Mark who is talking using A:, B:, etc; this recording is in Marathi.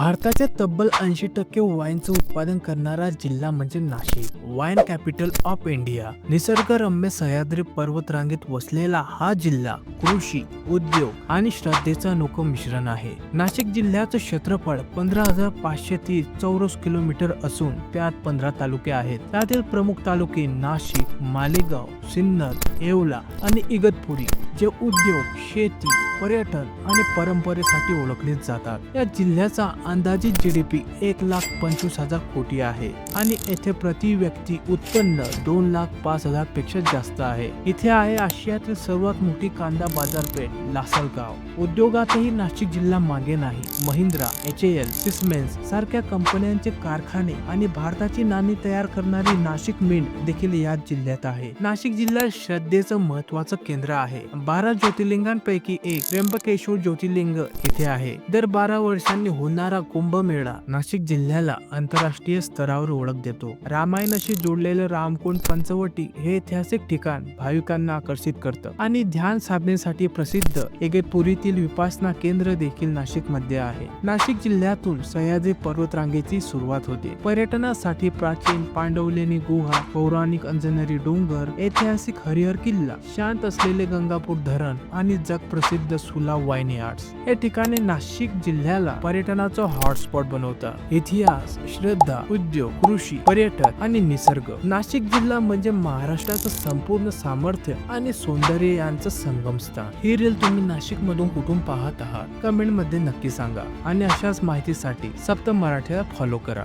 A: भारताच्या तब्बल ऐंशी टक्के वाईनचं उत्पादन करणारा जिल्हा म्हणजे Nashik. Wine capital of India. निसर्गरम्य सह्याद्री पर्वतरांगेत वसलेला हा जिल्हा कृषी उद्योग आणि श्रद्धेचा नोक मिश्रण आहे. नाशिक जिल्ह्याचं क्षेत्रफळ पंधरा हजार पाचशे तीस चौरस किलोमीटर असून त्यात पंधरा तालुके आहेत. त्यातील प्रमुख तालुके नाशिक मालेगाव सिन्नर येवला आणि इगतपुरी जे उद्योग शेती पर्यटन आणि परंपरेसाठी ओळखले जातात. या जिल्ह्याचा अंदाजित जीडीपी एक लाख पंचवीस हजार कोटी आहे आणि येथे प्रति व्यक्ती उत्पन्न दोन लाख पाच हजारपेक्षा जास्त आहे. इथे आहे आशियातील सर्वात मोठी कांदा बाजारपेठ लासलगाव. उद्योगातही नाशिक जिल्हा मागे नाही. महिंद्रा एच एल सिस्मेन्स सारख्या कंपन्यांचे कारखाने आणि भारताची नाणी तयार करणारी नाशिक मिंट देखील या जिल्ह्यात आहे. नाशिक जिल्हा श्रद्धेचं महत्वाचं केंद्र आहे. बारा ज्योतिर्लिंगांपैकी एक त्र्यंबकेश्वर ज्योतिर्लिंग इथे आहे. दर बारा वर्षांनी होणारा कुंभमेळा नाशिक जिल्ह्याला आंतरराष्ट्रीय स्तरावर ओळख देतो. रामायणाशी जोडलेलं रामकुंड पंचवटी हे ऐतिहासिक ठिकाण भाविकांना आकर्षित करतं आणि ध्यान साधनेसाठी प्रसिद्ध एगतपुरीतील विपासना केंद्र देखील नाशिकमध्ये आहे. नाशिक जिल्ह्यातून सह्याद्री पर्वतरांगेची सुरुवात होते. पर्यटनासाठी प्राचीन पांडवलेणी गुहा पौराणिक अंजनेरी डोंगर ऐतिहासिक हरिहर किल्ला शांत असलेले गंगापूर धरण आणि जगप्रसिद्ध सुला वाईन यार्ड्स हे ठिकाणी नाशिक जिल्ह्याला पर्यटनाचं हॉटस्पॉट बनवतात इतिहास श्रद्धा उद्योग कृषी पर्यटन आणि निसर्ग नाशिक जिल्हा म्हणजे महाराष्ट्राचं संपूर्ण सामर्थ्य आणि सौंदर्य यांचं संगमस्थान. ही रील तुम्ही नाशिक मधून कुठून पाहत आहात? कमेंटमध्ये नक्की सांगा आणि अशाच माहितीसाठी सप्त मराठीला फॉलो करा.